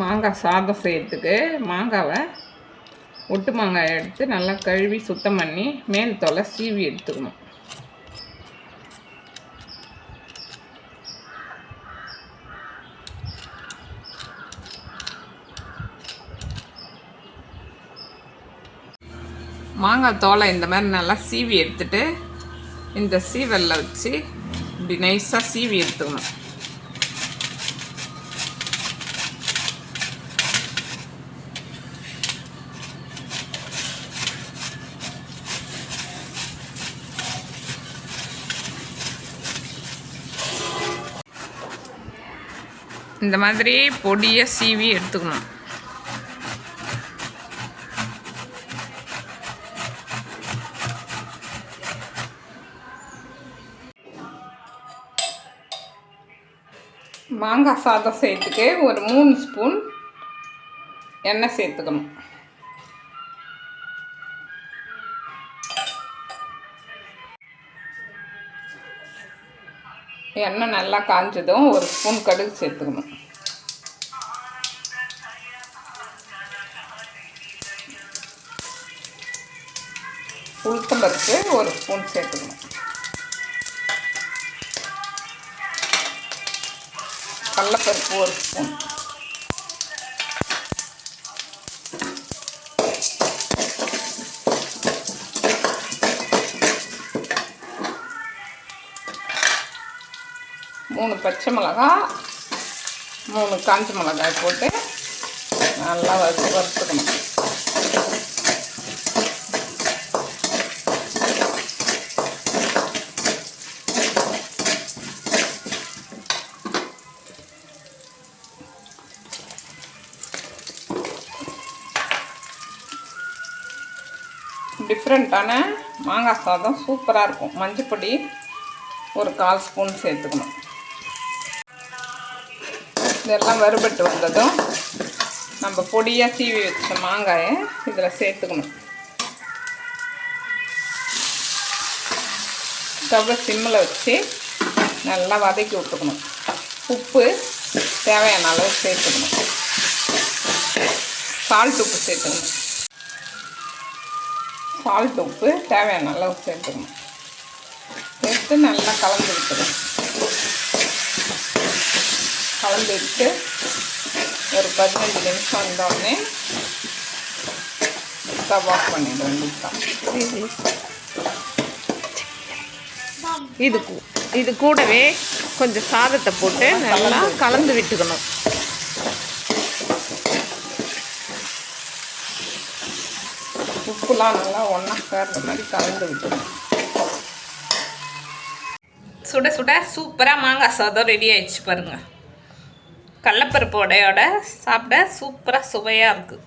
மாங்காய் சாதம் செய்கிறதுக்கு மாங்காவை ஒட்டு மாங்காய் எடுத்து நல்லா கழுவி சுத்தம் பண்ணி மேல் தோலை சீவி எடுத்துக்கணும். மாங்காய் தோலை இந்த மாதிரி நல்லா சீவி எடுத்துட்டு இந்த சீவலில் வச்சு இப்படி நைஸாக சீவி எடுத்துக்கணும். இந்த மாதிரி பொடியை சீவி எடுத்துக்கணும். மாங்காய் சாதம் செய்யறதுக்கு ஒரு மூணு ஸ்பூன் எண்ணெய் சேர்த்துக்கணும். எண்ணெய் நல்லா காஞ்சதும் ஒரு ஸ்பூன் கடுகு சேர்த்துக்கணும். உளுத்தம்பருப்பு ஒரு ஸ்பூன் சேர்த்துக்கணும். கடலப்பருப்பு ஒரு ஸ்பூன். மூணு பச்சை மிளகா மூணு காஞ்ச மிளகாய் போட்டு நல்லா வறுத்து வறுத்துக்கணும். டிஃப்ரெண்ட்டான மாங்காய் சாதம் சூப்பராக இருக்கும். மஞ்சப்பொடி ஒரு கால் ஸ்பூன் சேர்த்துக்கணும். இதெல்லாம் வறுபட்டு வந்ததும் நம்ம பொடியாக சீவி வச்ச மாங்காயை இதில் சேர்த்துக்கணும். ஸ்டவ்வை சிம்மில் வச்சு நல்லா வதக்கி விட்டுக்கணும். உப்பு தேவையான அளவு சேர்த்துக்கணும். சால்ட் உப்பு சேர்த்துக்கணும். சால்ட் உப்பு தேவையான அளவு சேர்த்துக்கணும். சேர்த்து நல்லா கலந்து விட்டுக்கணும். கலந்து விட்டு ஒரு பதினஞ்சு நிமிஷம் வந்தோடனே ஸ்டவ் ஆஃப் பண்ணிட வேண்டியதுதான் இது கூ- இது கூடவே கொஞ்சம் சாதத்தை போட்டு நல்லா கலந்து விட்டுக்கணும். உப்புலாம் நல்லா ஒன்றா சேர்ற மாதிரி கலந்து விட்டுக்கணும். சுட சுட சூப்பராக மாங்காய் சாதம் ரெடி ஆயிடுச்சு பாருங்க. கடலப்பருப்பு உடையோட சாப்பிட சூப்பராக சுவையாக இருக்குது